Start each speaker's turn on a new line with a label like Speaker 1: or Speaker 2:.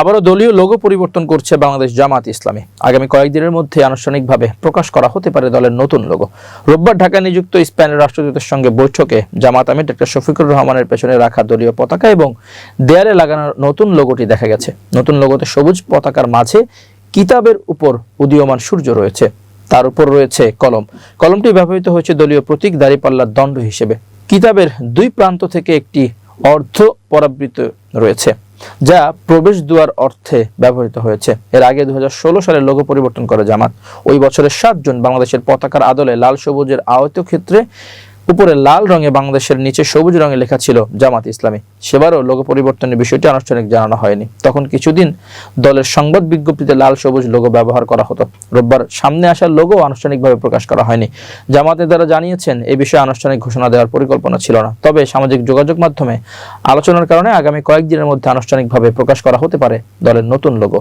Speaker 1: আবারও দলীয় লোগো পরিবর্তন করছে বাংলাদেশ জামাত ইসলামী। আগামী কয়েকদিনের মধ্যে আনুষ্ঠানিকভাবে প্রকাশ করা হতে পারে দলের নতুন লোগো রোববার ঢাকায় নিযুক্ত স্পেনের রাষ্ট্রদূতের সঙ্গে বৈঠকে জামাত আমির ডক্টর শফিকুর রহমানের পেছনে রাখা দলীয় পতাকা এবং দেয়ালে লাগানো নতুন লোগোটি দেখা গেছে। নতুন লোগোতে সবুজ পতাকার মাঝে কিতাবের উপর উদীয়মান সূর্য রয়েছে। তার উপর রয়েছে কলম। কলমটি ব্যবহৃত হয়েছে দলীয় প্রতীক দাঁড়িপাল্লার দণ্ড হিসেবে। কিতাবের দুই প্রান্ত থেকে একটি অর্ধ পরাবৃত রয়েছে, যা প্রবেশ দুয়ার অর্থে ব্যবহৃত হয়েছে। এর আগে দু হাজার ষোলো সালে লোগো পরিবর্তন করে জামাত। ওই বছরের সাতজন বাংলাদেশের পতাকার আদলে লাল সবুজের আয়তক্ষেত্রে উপরে লাল রঙে বাংলাদেশের নিচে সবুজ রঙে লেখা ছিল জামাত ইসলামী। সেবারও লোগো পরিবর্তনের বিষয়টি আনুষ্ঠানিক জানানো হয়নি। তখন কিছুদিন দলের সংবাদ বিজ্ঞপ্তিতে লাল সবুজ লোগো ব্যবহার করা হতো। রোববার সামনে আসা লোগো আনুষ্ঠানিকভাবে প্রকাশ করা হয়নি। জামাতের দ্বারা জানিয়েছেন, এ বিষয়ে আনুষ্ঠানিক ঘোষণা দেওয়ার পরিকল্পনা ছিল না। তবে সামাজিক যোগাযোগ মাধ্যমে আলোচনার কারণে আগামী কয়েকদিনের মধ্যে আনুষ্ঠানিকভাবে প্রকাশ করা হতে পারে দলের নতুন লোগো